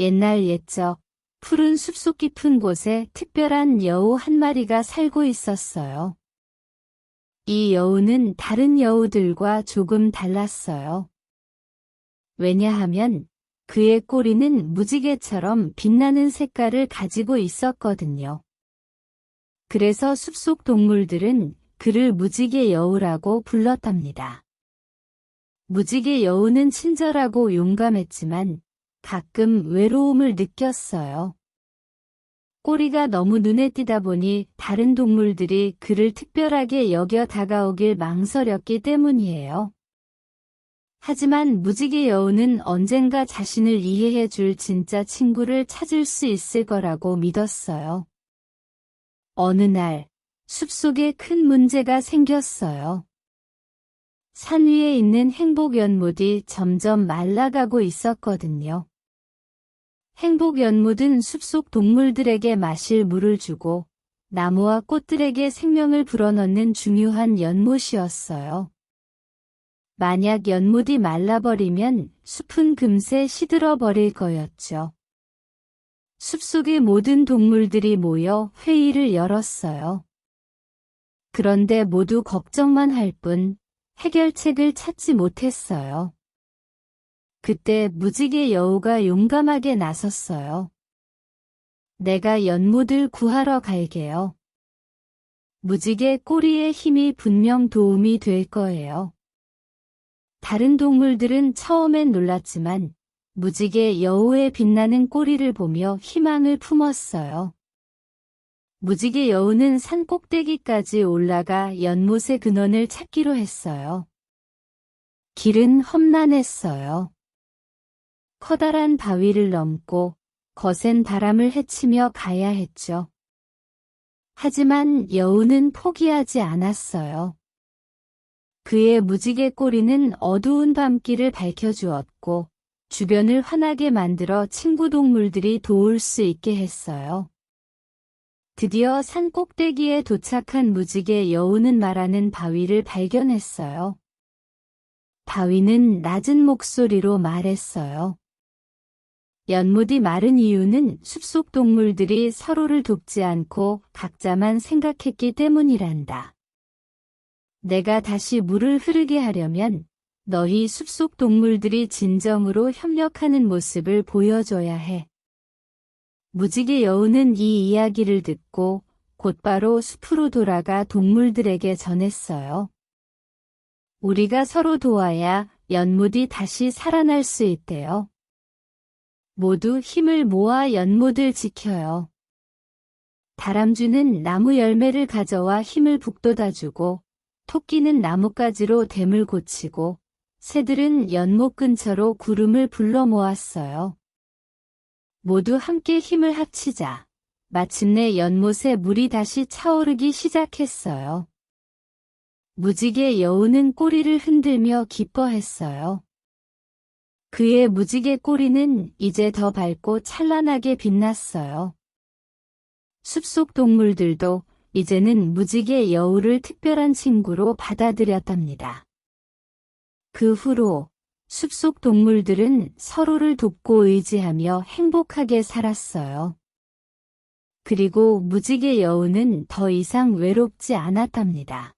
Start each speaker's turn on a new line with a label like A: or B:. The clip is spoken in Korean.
A: 옛날 옛적 푸른 숲속 깊은 곳에 특별한 여우 한 마리가 살고 있었어요. 이 여우는 다른 여우들과 조금 달랐어요. 왜냐하면 그의 꼬리는 무지개처럼 빛나는 색깔을 가지고 있었거든요. 그래서 숲속 동물들은 그를 무지개 여우라고 불렀답니다. 무지개 여우는 친절하고 용감했지만 가끔 외로움을 느꼈어요. 꼬리가 너무 눈에 띄다 보니 다른 동물들이 그를 특별하게 여겨 다가오길 망설였기 때문이에요. 하지만 무지개 여우는 언젠가 자신을 이해해 줄 진짜 친구를 찾을 수 있을 거라고 믿었어요. 어느 날, 숲속에 큰 문제가 생겼어요. 산 위에 있는 행복 연못이 점점 말라가고 있었거든요. 행복 연못은 숲속 동물들에게 마실 물을 주고 나무와 꽃들에게 생명을 불어넣는 중요한 연못이었어요. 만약 연못이 말라버리면 숲은 금세 시들어 버릴 거였죠. 숲속의 모든 동물들이 모여 회의를 열었어요. 그런데 모두 걱정만 할 뿐 해결책을 찾지 못했어요. 그때 무지개 여우가 용감하게 나섰어요. 내가 연못을 구하러 갈게요. 무지개 꼬리의 힘이 분명 도움이 될 거예요. 다른 동물들은 처음엔 놀랐지만 무지개 여우의 빛나는 꼬리를 보며 희망을 품었어요. 무지개 여우는 산 꼭대기까지 올라가 연못의 근원을 찾기로 했어요. 길은 험난했어요. 커다란 바위를 넘고 거센 바람을 헤치며 가야 했죠. 하지만 여우는 포기하지 않았어요. 그의 무지개 꼬리는 어두운 밤길을 밝혀주었고 주변을 환하게 만들어 친구 동물들이 도울 수 있게 했어요. 드디어 산 꼭대기에 도착한 무지개 여우는 말하는 바위를 발견했어요. 바위는 낮은 목소리로 말했어요. 연못이 마른 이유는 숲속 동물들이 서로를 돕지 않고 각자만 생각했기 때문이란다. 내가 다시 물을 흐르게 하려면 너희 숲속 동물들이 진정으로 협력하는 모습을 보여줘야 해. 무지개 여우는 이 이야기를 듣고 곧바로 숲으로 돌아가 동물들에게 전했어요. 우리가 서로 도와야 연못이 다시 살아날 수 있대요. 모두 힘을 모아 연못을 지켜요. 다람쥐는 나무 열매를 가져와 힘을 북돋아주고 토끼는 나뭇가지로 댐을 고치고 새들은 연못 근처로 구름을 불러 모았어요. 모두 함께 힘을 합치자. 마침내 연못에 물이 다시 차오르기 시작했어요. 무지개 여우는 꼬리를 흔들며 기뻐했어요. 그의 무지개 꼬리는 이제 더 밝고 찬란하게 빛났어요. 숲속 동물들도 이제는 무지개 여우를 특별한 친구로 받아들였답니다. 그 후로 숲속 동물들은 서로를 돕고 의지하며 행복하게 살았어요. 그리고 무지개 여우는 더 이상 외롭지 않았답니다.